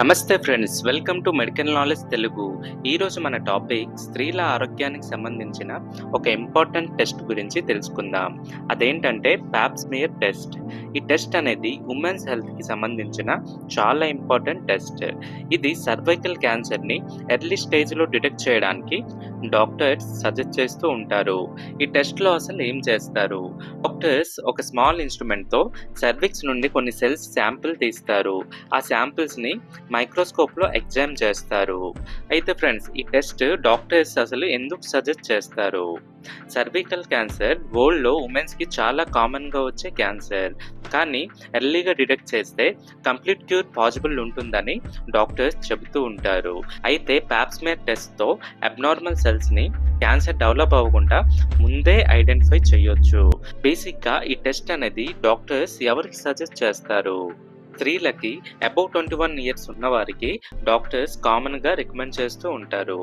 నమస్తే friends welcome to medical knowledge Telugu. ఈరోజు మన టాపిక్ స్త్రీల ఆరోగ్యానికి సంబంధించిన ఒక ఇంపార్టెంట్ టెస్ట్ గురించి తెలుసుకుందాం. అదేంటంటే ప్యాప్స్మియర్ టెస్ట్. ఈ టెస్ట్ అనేది ఉమెన్స్ హెల్త్కి సంబంధించిన చాలా ఇంపార్టెంట్ టెస్ట్. ఇది సర్వైకల్ క్యాన్సర్ని ఎర్లీ స్టేజ్లో డిటెక్ట్ చేయడానికి డాక్టర్స్ సజెస్ట్ చేస్తూ ఉంటారు. ఈ టెస్ట్లో అసలు ఏం చేస్తారు? డాక్టర్స్ ఒక స్మాల్ ఇన్స్ట్రుమెంట్తో సర్విక్స్ నుండి కొన్ని సెల్స్ శాంపిల్ తీస్తారు. ఆ శాంపిల్స్ని మైక్రోస్కోప్లో ఎగ్జామ్ చేస్తారు. అయితే ఫ్రెండ్స్ ఈ టెస్ట్ డాక్టర్స్ అసలు ఎందుకు సజెస్ట్ చేస్తారు? సర్వికల్ క్యాన్సర్ వరల్డ్లో ఉమెన్స్కి చాలా కామన్గా వచ్చే క్యాన్సర్. కానీ ఎర్లీగా డిటెక్ట్ చేస్తే కంప్లీట్ క్యూర్ పాసిబుల్ ఉంటుందని డాక్టర్స్ చెబుతూ ఉంటారు. అయితే ప్యాప్స్మేర్ టెస్ట్తో అబ్నార్మల్ సెల్స్ని క్యాన్సర్ డెవలప్ అవ్వకుండా ముందే ఐడెంటిఫై చేయొచ్చు. బేసిక్గా ఈ టెస్ట్ అనేది డాక్టర్స్ ఎవరికి సజెస్ట్ చేస్తారు? స్త్రీలకి అబౌవ్ ట్వంటీ వన్ ఇయర్స్ ఉన్న వారికి డాక్టర్స్ కామన్గా రికమెండ్ చేస్తూ ఉంటారు.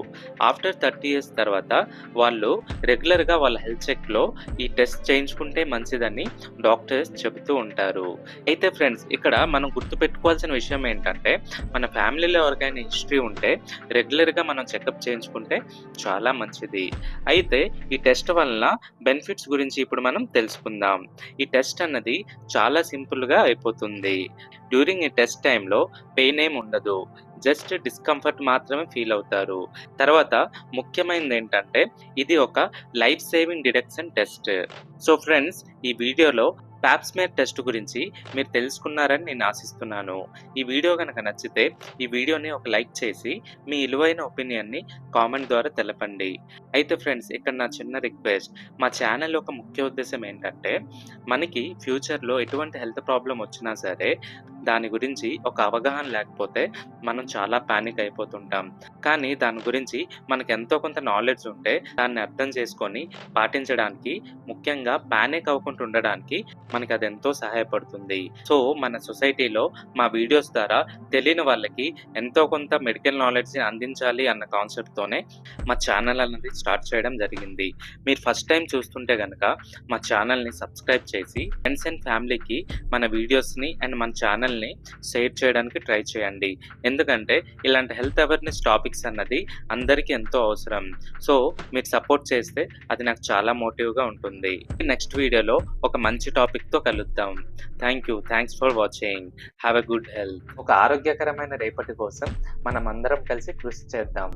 ఆఫ్టర్ థర్టీ ఇయర్స్ తర్వాత వాళ్ళు రెగ్యులర్గా వాళ్ళ హెల్త్ చెక్లో ఈ టెస్ట్ చేయించుకుంటే మంచిదని డాక్టర్స్ చెబుతూ ఉంటారు. అయితే ఫ్రెండ్స్ ఇక్కడ మనం గుర్తుపెట్టుకోవాల్సిన విషయం ఏంటంటే మన ఫ్యామిలీలో ఎవరికైనా హిస్టరీ ఉంటే రెగ్యులర్గా మనం చెకప్ చేయించుకుంటే చాలా మంచిది. అయితే ఈ టెస్ట్ వలన బెనిఫిట్స్ గురించి ఇప్పుడు మనం తెలుసుకుందాం. ఈ టెస్ట్ అన్నది చాలా సింపుల్గా అయిపోతుంది. డ్యూరింగ్ ఈ టెస్ట్ టైంలో పెయిన్ ఏం ఉండదు. జస్ట్ డిస్కంఫర్ట్ మాత్రమే ఫీల్ అవుతారు. తర్వాత ముఖ్యమైనది ఏంటంటే ఇది ఒక life saving detection test so friends ఈ వీడియోలో ప్యాప్స్మేర్ టెస్ట్ గురించి మీరు తెలుసుకున్నారని నేను ఆశిస్తున్నాను. ఈ వీడియో కనుక నచ్చితే ఈ వీడియోని ఒక లైక్ చేసి మీ విలువైన ఒపీనియన్ని కామెంట్ ద్వారా తెలపండి. అయితే ఫ్రెండ్స్ ఇక్కడ నా చిన్న రిక్వెస్ట్ మా ఛానల్ ఒక ముఖ్య ఉద్దేశం ఏంటంటే మనకి ఫ్యూచర్లో ఎటువంటి హెల్త్ ప్రాబ్లం వచ్చినా సరే దాని గురించి ఒక అవగాహన లేకపోతే మనం చాలా ప్యానిక్ అయిపోతుంటాం. కానీ దాని గురించి మనకు ఎంతో కొంత నాలెడ్జ్ ఉంటే దాన్ని అర్థం చేసుకొని పాటించడానికి ముఖ్యంగా ప్యానిక్ అవ్వకుండా ఉండడానికి మనకి అది ఎంతో సహాయపడుతుంది. సో మన సొసైటీలో మా వీడియోస్ ద్వారా తెలియని వాళ్ళకి ఎంతో కొంత మెడికల్ నాలెడ్జ్ అందించాలి అన్న కాన్సెప్ట్తోనే మా ఛానల్ అనేది స్టార్ట్ చేయడం జరిగింది. మీరు ఫస్ట్ టైం చూస్తుంటే కనుక మా ఛానల్ని సబ్స్క్రైబ్ చేసి ఫ్రెండ్స్ అండ్ ఫ్యామిలీకి మన వీడియోస్ని అండ్ మన ఛానల్ని షేర్ చేయడానికి ట్రై చేయండి. ఎందుకంటే ఇలాంటి హెల్త్ అవేర్నెస్ టాపిక్స్ అన్నది అందరికీ ఎంతో అవసరం. సో మీరు సపోర్ట్ చేస్తే అది నాకు చాలా మోటివ్గా ఉంటుంది. నెక్స్ట్ వీడియోలో ఒక మంచి టాపిక్తో కలుద్దాం. Thank you. Thanks for watching. Have a good health. ఒక ఆరోగ్యకరమైన రేపటి కోసం మనం అందరం కలిసి కృషి చేద్దాం.